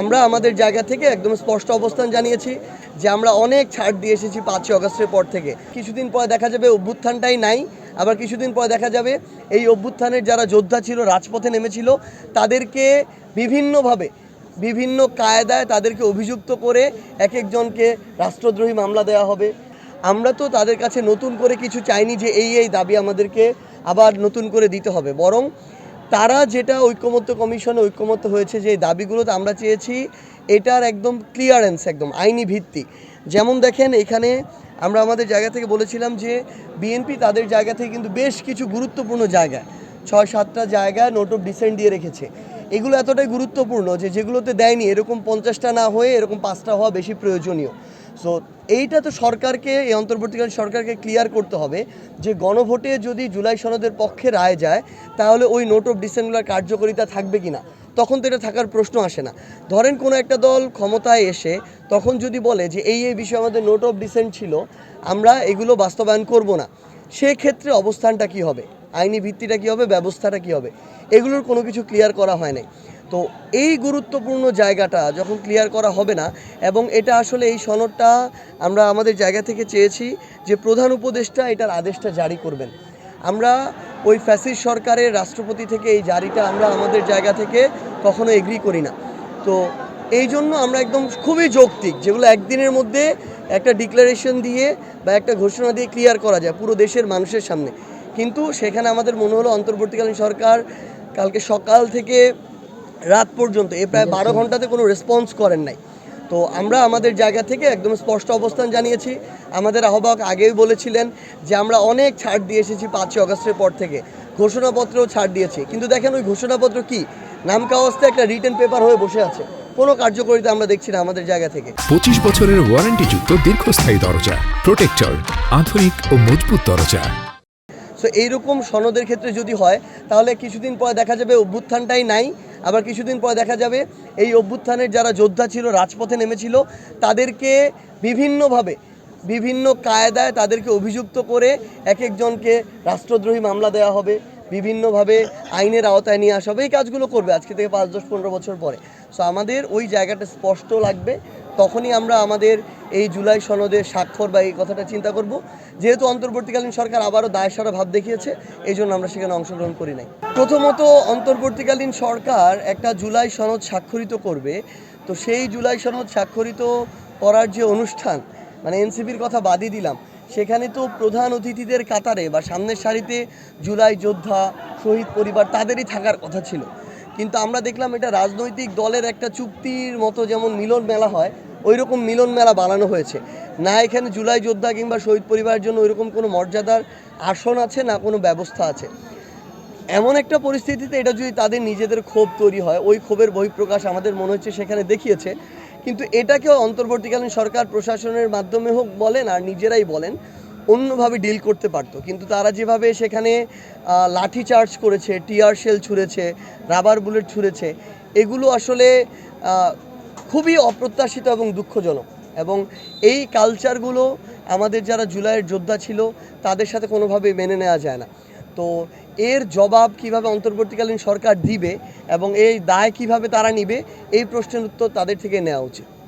আমরা আমাদের জায়গা থেকে একদম স্পষ্ট অবস্থান জানিয়েছি যে আমরা অনেক ছাড় দিয়ে এসেছি পাঁচই অগস্টের পর থেকে। কিছুদিন পরে দেখা যাবে অভ্যুত্থানটাই নাই, আবার কিছুদিন পরে দেখা যাবে এই অভ্যুত্থানের যারা যোদ্ধা ছিল, রাজপথে নেমেছিল, তাদেরকে বিভিন্নভাবে, বিভিন্ন কায়দায় তাদেরকে অভিযুক্ত করে এক একজনকে রাষ্ট্রদ্রোহী মামলা দেওয়া হবে। আমরা তো তাদের কাছে নতুন করে কিছু চাইনি যে এই এই দাবি আমাদেরকে আবার নতুন করে দিতে হবে। বরং তারা যেটা ঐক্যমত্য কমিশনে ঐক্যমত্য হয়েছে, যে এই দাবিগুলোতে আমরা চেয়েছি, এটার একদম ক্লিয়ারেন্স একদম আইনি ভিত্তি। যেমন দেখেন এখানে আমরা আমাদের জায়গা থেকে বলেছিলাম যে বিএনপি তাদের জায়গা থেকে কিন্তু বেশ কিছু গুরুত্বপূর্ণ জায়গা, ছয় সাতটা জায়গায় নোট অফ ডিসেন্ট দিয়ে রেখেছে। এগুলো এতটাই গুরুত্বপূর্ণ যে যেগুলোতে দেয়নি, এরকম পঞ্চাশটা না হয়ে এরকম পাঁচটা হওয়া বেশি প্রয়োজনীয়। সো এইটা তো সরকারকে, এই অন্তর্বর্তীকালীন সরকারকে ক্লিয়ার করতে হবে যে গণভোটে যদি জুলাই সনদের পক্ষে রায় যায়, তাহলে ওই নোট অফ ডিসেন্টগুলোর কার্যকারিতা থাকবে কি না তখন তো এটা থাকার প্রশ্ন আসে না। ধরেন কোনো একটা দল ক্ষমতায় এসে তখন যদি বলে যে এই এই বিষয়ে আমাদের নোট অফ ডিসেন্ট ছিল, আমরা এগুলো বাস্তবায়ন করব না, সেক্ষেত্রে অবস্থানটা কি হবে? আইনি ভিত্তিটা কি হবে? ব্যবস্থাটা কি হবে? এগুলোর কোনো কিছু ক্লিয়ার করা হয় নাই। তো এই গুরুত্বপূর্ণ জায়গাটা যখন ক্লিয়ার করা হবে না, এবং এটা আসলে এই সনদটা আমরা আমাদের জায়গা থেকে চেয়েছি যে প্রধান উপদেষ্টা এটার আদেশটা জারি করবেন। আমরা ওই ফ্যাসিস সরকারের রাষ্ট্রপতি থেকে এই জারিটা আমরা আমাদের জায়গা থেকে কখনো এগ্রি করি না। তো এই জন্য আমরা একদম খুবই যৌক্তিক যেগুলো একদিনের মধ্যে একটা ডিক্লারেশন দিয়ে বা একটা ঘোষণা দিয়ে ক্লিয়ার করা যায় পুরো দেশের মানুষের সামনে। কিন্তু সেখানে আমাদের মনে হলো অন্তর্বর্তীকালীন সরকার কালকে সকাল থেকে রাত পর্যন্ত এ প্রায় বারো ঘন্টাতে কোনো রেসপন্স করেন নাই। তো আমরা আমাদের জায়গা থেকে একদম স্পষ্ট অবস্থান জানিয়েছি। আমাদের আহ্বায়ক আগেই বলেছিলেন যে আমরা অনেক ছাড় দিয়ে এসেছি পাঁচই অগস্টের পর থেকে। ঘোষণাপত্রও ছাড় দিয়েছি। কিন্তু দেখেন ওই ঘোষণাপত্র কি? নাম কাওয়াজতে একটা রিটেন পেপার হয়ে বসে আছে। কোনো কার্যকরিতা আমরা দেখছি না আমাদের জায়গা থেকে। পঁচিশ বছরের ওয়ারেন্টি যুক্ত দীর্ঘস্থায়ী দরজা প্রোটেক্টর আধুনিক ও মজবুত দরজা। সো এইরকম সনদের ক্ষেত্রে যদি হয় তাহলে কিছুদিন পরে দেখা যাবে অভ্যুত্থানটাই নাই। আবার কিছুদিন পর দেখা যাবে, এই অভ্যুত্থানের যারা যোদ্ধা ছিল, রাজপথে নেমেছিল, তাদেরকে বিভিন্নভাবে, বিভিন্ন কায়দায় তাদেরকে অভিযুক্ত করে এক একজনকে রাষ্ট্রদ্রোহী মামলা দেওয়া হবে, বিভিন্নভাবে আইনের আওতায় নিয়ে আসা হবে। এই কাজগুলো করবে আজকে থেকে পাঁচ, দশ, পনেরো বছর পরে। সো আমাদের ওই জায়গাটা স্পষ্ট লাগবে। তখনই আমরা আমাদের এই জুলাই সনদের স্বাক্ষর বা এই কথাটা চিন্তা করব। যেহেতু অন্তর্বর্তীকালীন সরকার আবারও দায় সারা ভাব দেখিয়েছে, এই জন্য আমরা সেখানে অংশগ্রহণ করি নাই। প্রথমত, অন্তর্বর্তীকালীন সরকার একটা জুলাই সনদ স্বাক্ষরিত করবে। তো সেই জুলাই সনদ স্বাক্ষরিত করার যে অনুষ্ঠান মানে এনসিপির কথা বাদই দিলাম, সেখানে তো প্রধান অতিথিদের কাতারে বা সামনের সারিতে জুলাই যোদ্ধা, শহীদ পরিবার তাদেরই থাকার কথা ছিল। কিন্তু আমরা দেখলাম এটা রাজনৈতিক দলের একটা চুক্তির মতো যেমন মিলন মেলা হয় ওই রকম মিলন মেলা বানানো হয়েছে। না এখানে জুলাই যোদ্ধা কিংবা শহীদ পরিবারের জন্য ওইরকম কোনো মর্যাদার আসন আছে না কোনো ব্যবস্থা আছে। এমন একটা পরিস্থিতিতে এটা যদি তাদের নিজেদের ক্ষোভ তৈরি হয়, ওই ক্ষোভের বহিঃপ্রকাশ আমাদের মনে হচ্ছে সেখানে দেখিয়েছে। কিন্তু এটাকেও অন্তর্বর্তীকালীন সরকার প্রশাসনের মাধ্যমে হোক বলেন আর নিজেরাই বলেন, অন্যভাবে ডিল করতে পারতো। কিন্তু তারা যেভাবে সেখানে লাঠি চার্জ করেছে, টিয়ার শেল ছুঁড়েছে, রাবার বুলেট ছুঁড়েছে, এগুলো আসলে খুবই অপ্রত্যাশিত এবং দুঃখজনক। এবং এই কালচারগুলো আমাদের যারা জুলাইয়ের যোদ্ধা ছিল, তাদের সাথে কোনোভাবেই মেনে নেওয়া যায় না। তো এর জবাব কীভাবে অন্তর্বর্তীকালীন সরকার দিবে এবং এই দায় কীভাবে তারা নিবে, এই প্রশ্নের উত্তর তাদের থেকে নেওয়া উচিত।